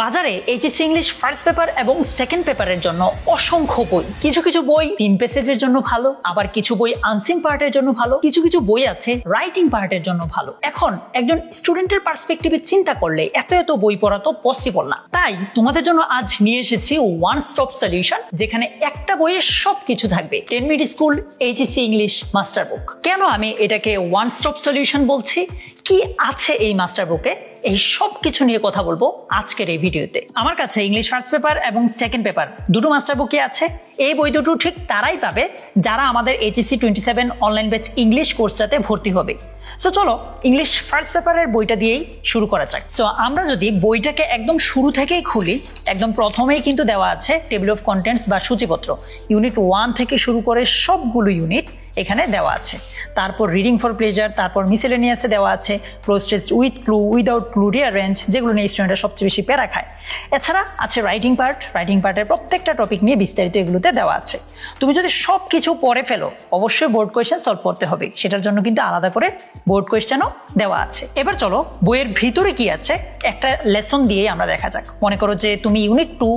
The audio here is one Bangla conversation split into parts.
বাজারে এইচএসসি ইংলিশ ফার্স্ট পেপার এবং সেকেন্ড পেপারের জন্য অসংখ্য বই। কিছু কিছু বই তিন পেসেজের জন্য ভালো, আবার কিছু বই আনসিন পার্টের জন্য ভালো, কিছু কিছু বই আছে রাইটিং পার্টের জন্য ভালো। এখন একজন স্টুডেন্টের পার্সপেক্টিভে চিন্তা করলে এত এত বই পড়া তো পসিবল না। তাই তোমাদের জন্য আজ নিয়ে এসেছি ওয়ান স্টপ সলিউশন যেখানে একটা বইয়ে সব কিছু থাকবে ten minute school HSC English master book কেন আমি এটাকে ওয়ান স্টপ সলিউশন বলছি? কি আছে এই মাস্টার বুকে এই সব কিছু নিয়ে কথা বলব আজকের এই ভিডিওতে। আমার কাছে ইংলিশ ফার্স্ট পেপার এবং সেকেন্ড পেপার দুটো মাস্টার বুকই আছে। এই বই দুটো ঠিক তারাই পাবে যারা আমাদের HSC twenty seven online batch English কোর্সটাতে ভর্তি হবে। সো চলো ইংলিশ ফার্স্ট পেপারের বইটা দিয়েই শুরু করা যাক। সো আমরা যদি বইটাকে একদম শুরু থেকেই খুলি, একদম প্রথমেই কিন্তু দেওয়া আছে টেবিল অফ কন্টেন্টস বা সূচিপত্র। ইউনিট ওয়ান থেকে শুরু করে সবগুলো ইউনিট এখানে দেওয়া আছে। তারপর রিডিং ফর প্লেজার তারপর মিসেলেনিয়াসে দেওয়া আছে cloze test with clue without clue rearrange যেগুলো নিয়ে স্টুডেন্টরা সবচেয়ে বেশি প্যারা খায়। এছাড়া আছে রাইটিং পার্ট রাইটিং পার্টের প্রত্যেকটা টপিক নিয়ে বিস্তারিত এগুলোতে দেওয়া আছে। তুমি যদি সব কিছু পড়ে ফেলো, অবশ্যই বোর্ড কোয়েশ্চেন সলভ করতে হবে। সেটার জন্য কিন্তু আলাদা করে বোর্ড কোয়েশ্চেনও দেওয়া আছে। এবার চলো, বইয়ের ভিতরে কি আছে, একটা লেসন দিয়েই আমরা দেখা যাক। মনে করো যে তুমি unit two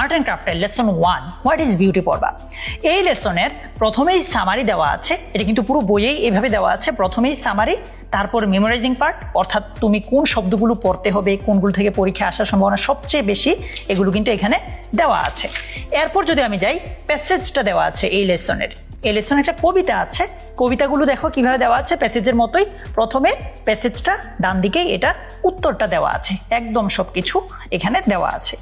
art and ক্রাফটের lesson one what is beauty পড়বা? এই লেসনের প্রথমেই সামারি দেওয়া আছে। এটা কিন্তু পুরো বইয়েই এভাবে দেওয়া আছে। প্রথমেই সামারি তারপর মেমোরাইজিং পার্ট অর্থাৎ তুমি কোন শব্দগুলো পড়তে হবে, কোনগুলো থেকে পরীক্ষা আসার সম্ভাবনা সবচেয়ে বেশি, এগুলো কিন্তু এখানে দেওয়া আছে। এরপর যদি আমি যাই প্যাসেজটা দেওয়া আছে এই লেসনের। এই লেসনে একটা কবিতা আছে। কবিতাগুলো দেখো কীভাবে দেওয়া আছে প্যাসেজের মতোই। প্রথমে প্যাসেজটা ডান দিকেই এটার উত্তরটা দেওয়া আছে। একদম সব কিছু এখানে দেওয়া আছে।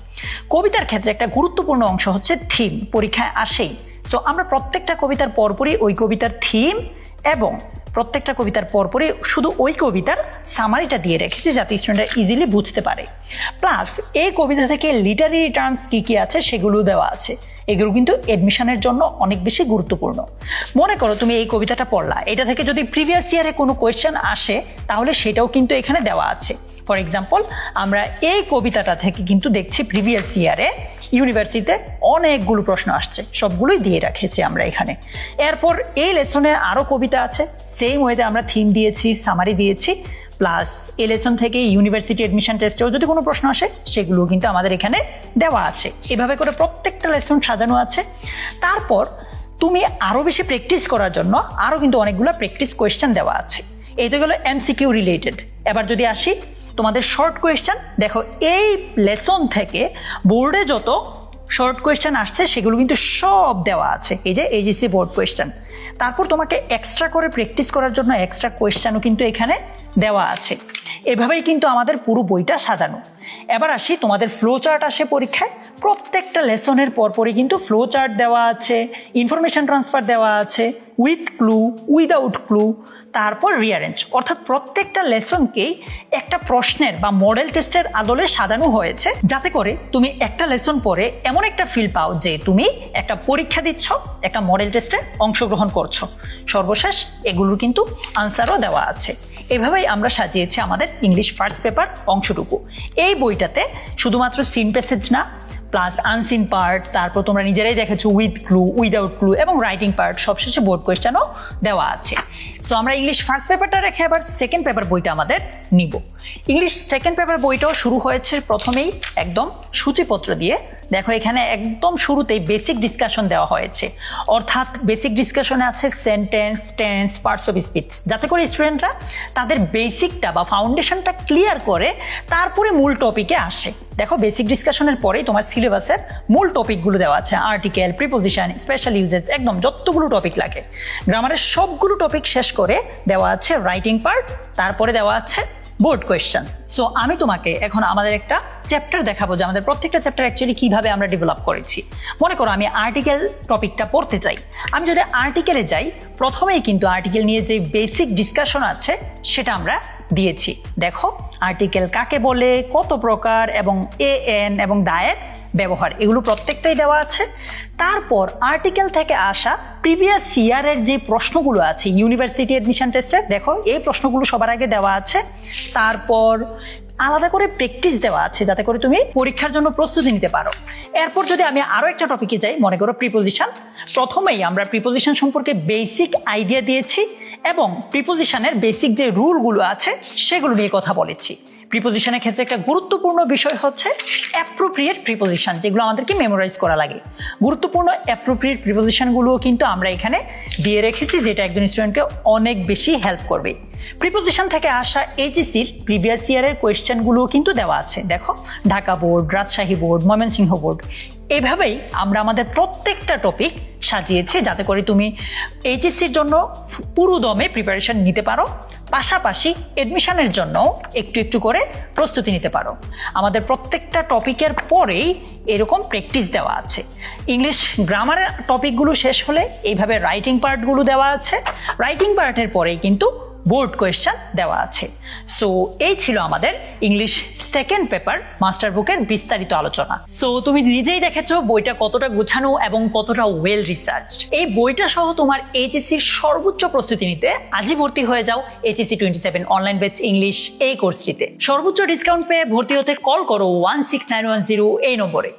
কবিতার ক্ষেত্রে একটা গুরুত্বপূর্ণ অংশ হচ্ছে থিম পরীক্ষায় আসেই। সো আমরা প্রত্যেকটা কবিতার পরপরই ওই কবিতার থিম এবং প্রত্যেকটা কবিতার পরপরই শুধু ওই কবিতার সামারিটা দিয়ে রেখেছি যাতে স্টুডেন্টরা ইজিলি বুঝতে পারে। প্লাস এই কবিতা থেকে লিটারি টার্মস কী কী আছে সেগুলো দেওয়া আছে। এগুলো কিন্তু এডমিশনের জন্য অনেক বেশি গুরুত্বপূর্ণ। মনে করো তুমি এই কবিতাটা পড়লা, এটা থেকে যদি প্রিভিয়াস ইয়ারে কোনো কোয়েশ্চেন আসে, তাহলে সেটাও কিন্তু এখানে দেওয়া আছে। ফর এক্সাম্পল আমরা এই কবিতাটা থেকে কিন্তু দেখছি প্রিভিয়াস ইয়ারে ইউনিভার্সিটিতে অনেকগুলো প্রশ্ন আসছে, সবগুলোই দিয়ে রাখেছি আমরা এখানে। এরপর এই লেসনে আরও কবিতা আছে সেম ওয়েতে আমরা থিম দিয়েছি সামারি দিয়েছি প্লাস এই লেসন থেকে ইউনিভার্সিটি অ্যাডমিশন টেস্টেও যদি কোনো প্রশ্ন আসে সেগুলো কিন্তু আমাদের এখানে দেওয়া আছে। এভাবে করে প্রত্যেকটা লেসন সাজানো আছে। তারপর তুমি আরও বেশি প্র্যাকটিস করার জন্য আরও কিন্তু অনেকগুলো প্র্যাকটিস কোয়েশ্চেন দেওয়া আছে। এই তো গেলো এমসিকিউ রিলেটেড এবার যদি আসি তোমাদের শর্ট কোয়েশ্চেন দেখো এই লেসন থেকে বোর্ডে যত শর্ট কোয়েশ্চেন আসছে, সেগুলো কিন্তু সব দেওয়া আছে। এই যে এইচএসসি বোর্ড কোয়েশ্চেন তারপর তোমাকে এক্সট্রা করে প্র্যাকটিস করার জন্য এক্সট্রা কোয়েশ্চেনও কিন্তু এখানে দেওয়া আছে। এভাবেই কিন্তু আমাদের পুরো বইটা সাজানো। এবার আসি, তোমাদের ফ্লো চার্ট আসে পরীক্ষায়। প্রত্যেকটা লেসনের পরপরই কিন্তু ফ্লো চার্ট দেওয়া আছে ইনফরমেশন ট্রান্সফার দেওয়া আছে উইথ ক্লু উইদাউট ক্লু তারপর রিয়ারেঞ্জ অর্থাৎ প্রত্যেকটা লেসনকেই একটা প্রশ্নের বা মডেল টেস্টের আদলে সাজানো হয়েছে, যাতে করে তুমি একটা লেসন পরে এমন একটা ফিল পাও যে তুমি একটা পরীক্ষা দিচ্ছ, একটা মডেল টেস্টে অংশগ্রহণ করছ। সর্বশেষ এগুলোর কিন্তু আনসারও দেওয়া আছে। এভাবেই আমরা সাজিয়েছি আমাদের ইংলিশ ফার্স্ট পেপার অংশটুকু। এই বইটাতে শুধুমাত্র সিন প্যাসেজ না প্লাস আনসিন পার্ট তারপর তোমরা নিজেরাই দেখেছ উইথ ক্লু উইদাউট ক্লু এবং রাইটিং পার্ট সবশেষে বোর্ড কোয়েশ্চেনও দেওয়া আছে। সো আমরা ইংলিশ ফার্স্ট পেপারটা রেখে আবার সেকেন্ড পেপার বইটা আমাদের নিব। ইংলিশ সেকেন্ড পেপার বইটাও শুরু হয়েছে প্রথমেই একদম সূচিপত্র দিয়ে। দেখো, এখানে একদম শুরুতেই বেসিক ডিসকাশন দেওয়া হয়েছে। অর্থাৎ বেসিক ডিসকাশনে আছে sentence tense parts of speech যাতে করে স্টুডেন্টরা তাদের বেসিকটা বা ফাউন্ডেশনটা ক্লিয়ার করে, তারপরে মূল টপিকে আসে। দেখো বেসিক ডিসকাশনের পরেই তোমার সিলেবাসের মূল টপিকগুলো দেওয়া আছে। আর্টিকেল প্রিপোজিশন স্পেশাল ইউজেস একদম যতগুলো টপিক লাগে। গ্রামারের সবগুলো টপিক শেষ করে দেওয়া আছে রাইটিং পার্ট তারপরে দেওয়া আছে বোর্ড কোয়েশ্চেন্স সো আমি তোমাকে এখন আমাদের একটা চ্যাপ্টার দেখাবো যে আমাদের প্রত্যেকটা চ্যাপ্টার অ্যাকচুয়ালি কীভাবে আমরা ডেভেলপ করেছি। মনে করো, আমি আর্টিকেল টপিকটা পড়তে চাই। আমি যদি আর্টিকেলে যাই, প্রথমেই কিন্তু আর্টিকেল নিয়ে যে বেসিক ডিসকাশন আছে, সেটা আমরা দিয়েছি। দেখো আর্টিকেল কাকে বলে, কত প্রকার এবং এ এন এবং দায়ের ব্যবহার, এগুলো প্রত্যেকটাই দেওয়া আছে। তারপর আর্টিকেল থেকে আসা প্রিভিয়াস ইয়ারের যে প্রশ্নগুলো আছে ইউনিভার্সিটি অ্যাডমিশন টেস্টে দেখো, এই প্রশ্নগুলো সবার আগে দেওয়া আছে। তারপর আলাদা করে প্র্যাকটিস দেওয়া আছে যাতে করে তুমি পরীক্ষার জন্য প্রস্তুতি নিতে পারো। এরপর যদি আমি আরও একটা টপিকে যাই, মনে করো প্রিপোজিশন প্রথমেই আমরা প্রিপোজিশন সম্পর্কে বেসিক আইডিয়া দিয়েছি এবং প্রিপোজিশনের বেসিক যে রুলগুলো আছে, সেগুলো নিয়ে কথা বলেছি। প্রিপোজিশনের ক্ষেত্রে একটা গুরুত্বপূর্ণ বিষয় হচ্ছে অ্যাপ্রোপ্রিয়েট প্রিপোজিশন যেগুলো আমাদেরকে মেমোরাইজ করা লাগে। গুরুত্বপূর্ণ অ্যাপ্রোপ্রিয়েট প্রিপোজিশনগুলোও কিন্তু আমরা এখানে দিয়ে রেখেছি, যেটা একজন স্টুডেন্টকে অনেক বেশি হেল্প করবে। প্রিপোজিশন থেকে আসা এইচএসির প্রিভিয়াস ইয়ারের কোয়েশ্চেনগুলোও কিন্তু দেওয়া আছে। দেখো, Dhaka board, Rajshahi board, Mymensingh board. এভাবেই আমরা আমাদের প্রত্যেকটা টপিক সাজিয়েছি যাতে করে তুমি এইচএসসির জন্য পুরো দমে প্রিপারেশন নিতে পারো। পাশাপাশি এডমিশনের জন্য একটু একটু করে প্রস্তুতি নিতে পারো। আমাদের প্রত্যেকটা টপিকের পরেই এরকম প্র্যাকটিস দেওয়া আছে। ইংলিশ গ্রামারের টপিকগুলো শেষ হলে এইভাবে রাইটিং পার্টগুলো দেওয়া আছে। রাইটিং পার্টের পরেই কিন্তু বোর্ড কোয়েশ্চেন দেওয়া আছে। সো এই ছিল আমাদের ইংলিশ সেকেন্ড পেপার মাস্টার বুকের বিস্তারিত আলোচনা। সো তুমি নিজেই দেখেছ বইটা কতটা গুছানো এবং কতটা ওয়েল রিসার্চ এই বইটা সহ তোমার এইচএসসির সর্বোচ্চ প্রস্তুতি নিতে আজই ভর্তি হয়ে যাও HSC twenty seven online batch English এই কোর্সটিতে সর্বোচ্চ ডিসকাউন্ট পেয়ে ভর্তি হতে কল করো one six nine one zero এই নম্বরে।